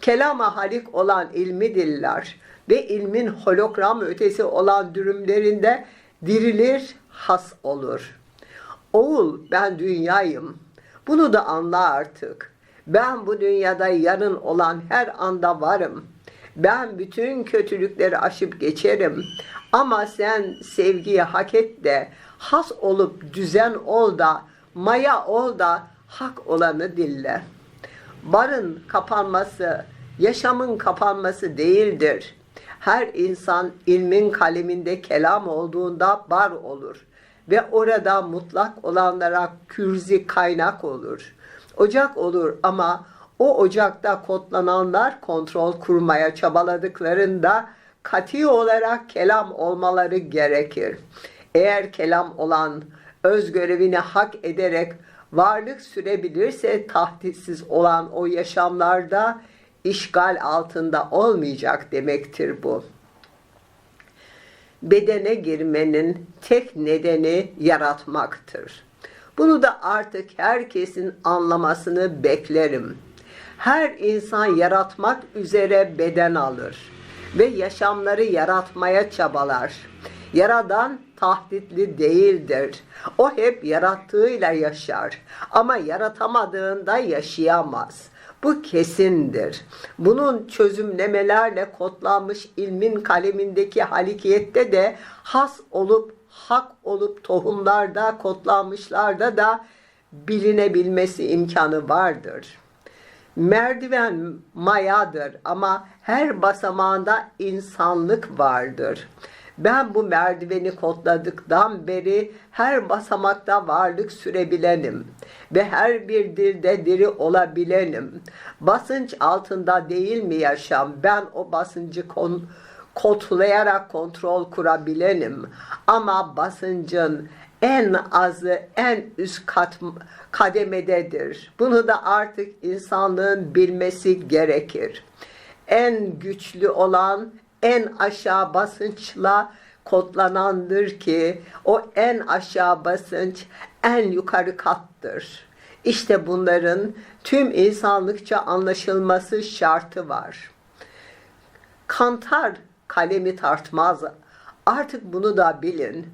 Kelama halik olan ilmi diller ve ilmin hologram ötesi olan dürümlerinde dirilir, has olur. Oğul ben dünyayım. Bunu da anla artık. Ben bu dünyada yarın olan her anda varım. Ben bütün kötülükleri aşıp geçerim. Ama sen sevgiyi hak et de, has olup düzen ol da, maya ol da hak olanı dille. Barın kapanması, yaşamın kapanması değildir. Her insan ilmin kaleminde kelam olduğunda bar olur ve orada mutlak olanlara kürzi kaynak olur. Ocak olur ama o ocakta kodlananlar kontrol kurmaya çabaladıklarında kati olarak kelam olmaları gerekir. Eğer kelam olan öz görevini hak ederek varlık sürebilirse tahditsiz olan o yaşamlarda işgal altında olmayacak demektir bu. Bedene girmenin tek nedeni yaratmaktır. Bunu da artık herkesin anlamasını beklerim. Her insan yaratmak üzere beden alır ve yaşamları yaratmaya çabalar. Yaradan tahditli değildir. O hep yarattığıyla yaşar ama yaratamadığında yaşayamaz. Bu kesindir. Bunun çözümlemelerle kodlanmış ilmin kalemindeki halikiyette de has olup hak olup tohumlarda kodlanmışlarda da bilinebilmesi imkanı vardır. Merdiven mayadır ama her basamağında insanlık vardır. Ben bu merdiveni kodladıktan beri her basamakta varlık sürebilenim ve her bir dilde diri olabilenim. Basınç altında değil mi yaşam? Ben o basıncı kon kodlayarak kontrol kurabilenim. Ama basıncın en azı en üst kat, kademededir. Bunu da artık insanlığın bilmesi gerekir. En güçlü olan en aşağı basınçla kodlanandır ki o en aşağı basınç en yukarı kattır. İşte bunların tüm insanlıkça anlaşılması şartı var. Kantar kalemi tartmaz. Artık bunu da bilin.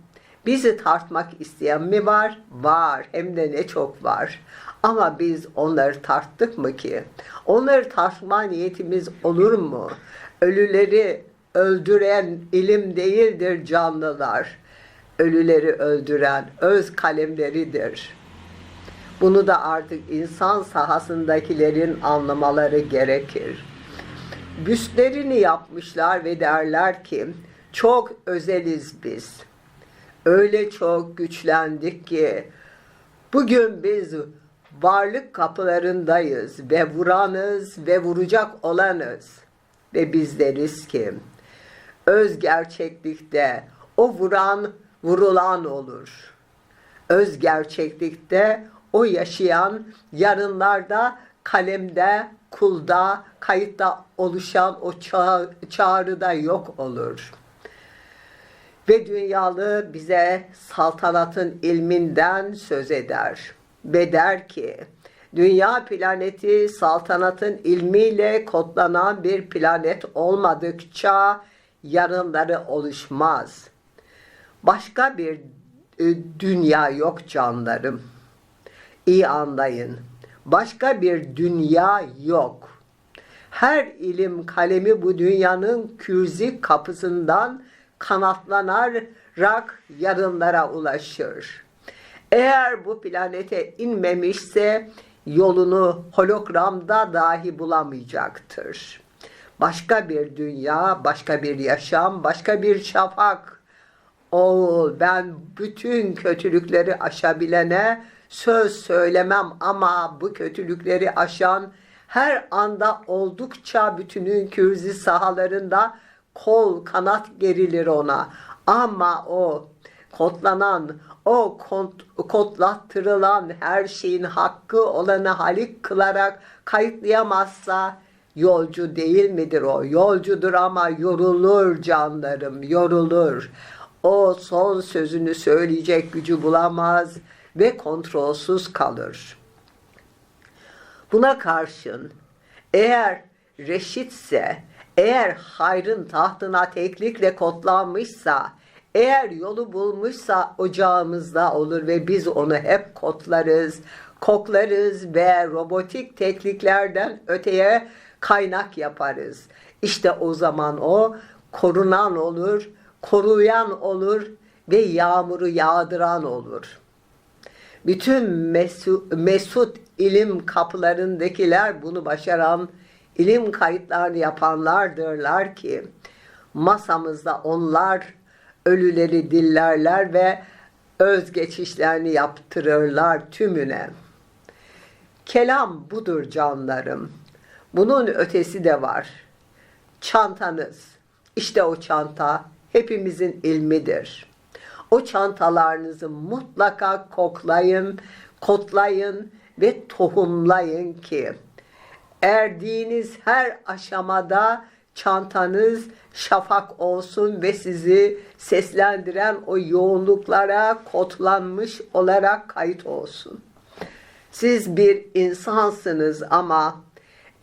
Bizi tartmak isteyen mi var? Var. Hem de ne çok var. Ama biz onları tarttık mı ki? Onları tartma niyetimiz olur mu? Ölüleri öldüren ilim değildir canlılar. Ölüleri öldüren öz kalemleridir. Bunu da artık insan sahasındakilerin anlamaları gerekir. Büstlerini yapmışlar ve derler ki çok özeliz biz. Öyle çok güçlendik ki bugün biz varlık kapılarındayız ve vuranız ve vuracak olanız ve biz deriz ki öz gerçeklikte o vuran vurulan olur. Öz gerçeklikte o yaşayan yarınlarda kalemde, kulda, kayıtta oluşan o ça çağrıda yok olur. Ve dünyalı bize saltanatın ilminden söz eder. Ve der ki, dünya planeti saltanatın ilmiyle kodlanan bir planet olmadıkça yarınları oluşmaz. Başka bir e, dünya yok canlarım. İyi anlayın. Başka bir dünya yok. Her ilim kalemi bu dünyanın kürzi kapısından kanatlanarak yarınlara ulaşır. Eğer bu planete inmemişse yolunu hologramda dahi bulamayacaktır. Başka bir dünya, başka bir yaşam, başka bir şafak. Oğul ben bütün kötülükleri aşabilene söz söylemem ama bu kötülükleri aşan her anda oldukça bütünün kürzi sahalarında kol kanat gerilir ona. Ama o kodlanan, o kodlattırılan her şeyin hakkı olanı halik kılarak kayıtlayamazsa yolcu değil midir o? Yolcudur ama yorulur canlarım, yorulur. O son sözünü söyleyecek gücü bulamaz ve kontrolsüz kalır. Buna karşın eğer reşitse, eğer hayrın tahtına teklikle kodlanmışsa, eğer yolu bulmuşsa ocağımızda olur ve biz onu hep kodlarız, koklarız ve robotik tekniklerden öteye kaynak yaparız. İşte o zaman o korunan olur, koruyan olur ve yağmuru yağdıran olur. Bütün mesut, mesut ilim kapılarındakiler bunu başaran ilim kayıtlarını yapanlardırlar ki masamızda onlar ölüleri dillerler ve özgeçişlerini yaptırırlar tümüne. Kelam budur canlarım. Bunun ötesi de var. Çantanız. İşte o çanta hepimizin ilmidir. O çantalarınızı mutlaka koklayın, kotlayın ve tohumlayın ki erdiğiniz her aşamada çantanız şafak olsun ve sizi seslendiren o yoğunluklara kodlanmış olarak kayıt olsun. Siz bir insansınız ama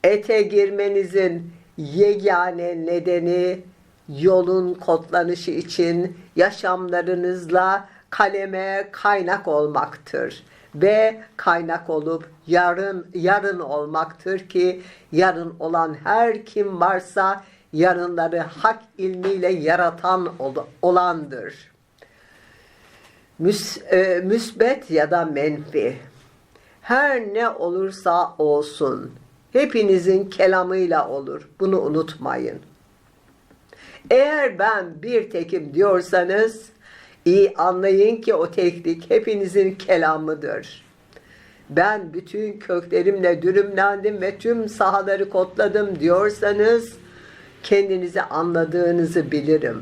ete girmenizin yegane nedeni yolun kodlanışı için yaşamlarınızla kaleme kaynak olmaktır ve kaynak olup yarın yarın olmaktır ki yarın olan her kim varsa yarınları hak ilmiyle yaratan ol- olandır. Müs, e, müsbet ya da menfi her ne olursa olsun hepinizin kelamıyla olur. Bunu unutmayın. Eğer ben bir tekim diyorsanız iyi anlayın ki o teknik hepinizin kelamıdır. Ben bütün köklerimle dürümlendim ve tüm sahaları kodladım diyorsanız kendinizi anladığınızı bilirim.